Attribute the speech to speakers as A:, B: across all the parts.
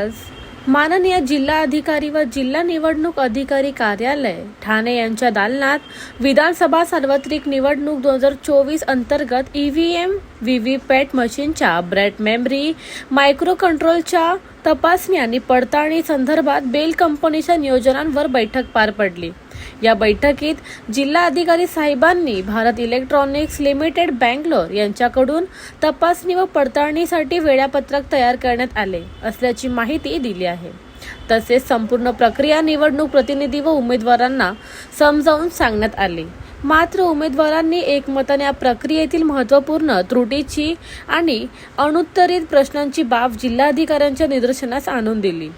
A: आज माननीय जिल्हाधिकारी व जिल्हा निवडणूक अधिकारी कार्यालय ठाणे यांच्या दालनात विधानसभा सार्वत्रिक निवडणूक दोन हजार चोवीस अंतर्गत ईव्हीएम व्ही व्ही मशीनच्या ब्रॅड मेमरी मायक्रो कंट्रोलच्या तपासणी आणि पडताळणी संदर्भात बेल कंपनीच्या नियोजनांवर बैठक पार पडली. या बैठकीत जिल्हा अधिकारी साहेबांनी भारत इलेक्ट्रॉनिक्स लिमिटेड बँगलोर यांच्याकडून तपासणी व पडताळणीसाठी वेळापत्रक तयार करण्यात आले असल्याची माहिती दिली आहे. तसेच संपूर्ण प्रक्रिया निवडणूक प्रतिनिधी व उमेदवारांना समजावून सांगण्यात आली. मात्र उमेदवारांनी एकमताने या प्रक्रियेतील महत्त्वपूर्ण त्रुटीची आणि अनुत्तरित प्रश्नांची बाब जिल्हाधिकाऱ्यांच्या निदर्शनास आणून दिली.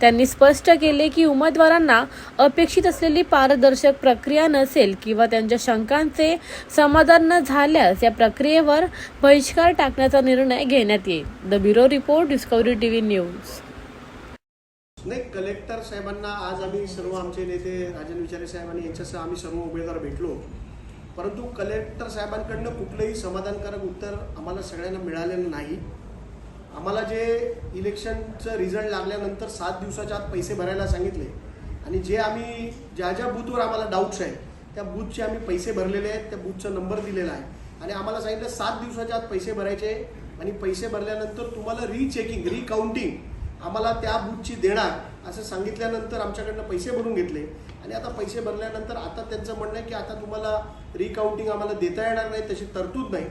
A: त्यांनी स्पष्ट केले की उमेदवारांना अपेक्षित असलेली पारदर्शक प्रक्रिया नसेल किंवा त्यांच्या शंकांचे समाधान न झाल्यास या प्रक्रियेवर बहिष्कार टाकण्याचा निर्णय घेण्यात येईल. The bureau report Discovery TV news.
B: नाही कलेक्टर साहेबांना आज आम्ही सर्व आमचे नेते राजन विचारे साहेब आणि यांच्यासह आम्ही सर्व उमेदवार भेटलो. परंतु कलेक्टर साहेबांकडनं कुठलंही समाधानकारक उत्तर आम्हाला सगळ्यांना मिळालेलं नाही. आम्हाला जे इलेक्शनचं रिझल्ट लागल्यानंतर सात दिवसाच्या आत पैसे भरायला सांगितले. आणि जे आम्ही ज्या ज्या बूथवर आम्हाला डाऊट्स आहेत त्या बूथचे आम्ही पैसे भरलेले आहेत त्या बूथचा नंबर दिलेला आहे. आणि आम्हाला सांगितलं सात दिवसाच्या आत पैसे भरायचे आणि पैसे भरल्यानंतर तुम्हाला रिचेकिंग रिकाउंटिंग आम्हाला त्या बूथची देणार असं सांगितल्यानंतर आमच्याकडनं पैसे भरून घेतले. आणि आता पैसे भरल्यानंतर आता त्यांचं म्हणणं आहे की आता तुम्हाला रिकाउंटिंग आम्हाला देता येणार नाही तशी तरतूद नाही.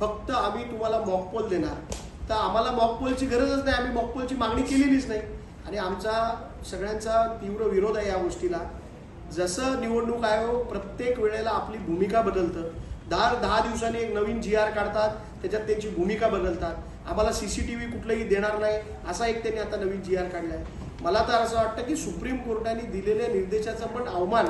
B: फक्त आम्ही तुम्हाला मॉकपोल देणार. तर आम्हाला मॉकपोलची गरजच नाही. आम्ही मॉकपोलची मागणी केलेलीच नाही. आणि आमचा सगळ्यांचा तीव्र विरोध आहे या गोष्टीला. जसं निवडणूक आयोग प्रत्येक वेळेला आपली भूमिका बदलतं. दहा दहा दिवसांनी एक नवीन जी आर काढतात. त्याच्यात त्यांची भूमिका बदलतात. आम्हाला सी सी टी व्ही कुठलंही देणार नाही असा एक त्यांनी आता नवीन जी आर काढला आहे मला तर असं वाटतं की सुप्रीम कोर्टाने दिलेल्या निर्देशाचा पण अवमान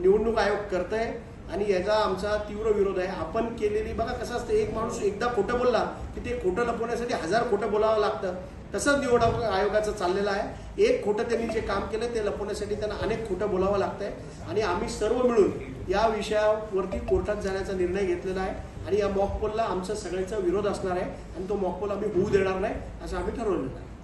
B: निवडणूक आयोग करतंय. आणि याचा आमचा तीव्र विरोध आहे. आपण केलेली बघा कसं असतं एक माणूस एकदा खोटं बोलला की ते खोटं लपवण्यासाठी हजार खोटं बोलावं लागतं. तसंच निवडणूक आयोगाचं चाललेलं आहे. एक खोटं त्यांनी जे काम केलं ते लपवण्यासाठी त्यांना अनेक खोटं बोलावं लागतंय. आणि आम्ही सर्व मिळून या विषयावरती कोर्टात जाण्याचा निर्णय घेतलेला आहे. आणि या मॉकपोलला आमचा सगळ्यांचा विरोध असणार आहे. आणि तो मॉकपोल आम्ही होऊ देणार नाही असं आम्ही ठरवलेलं आहे.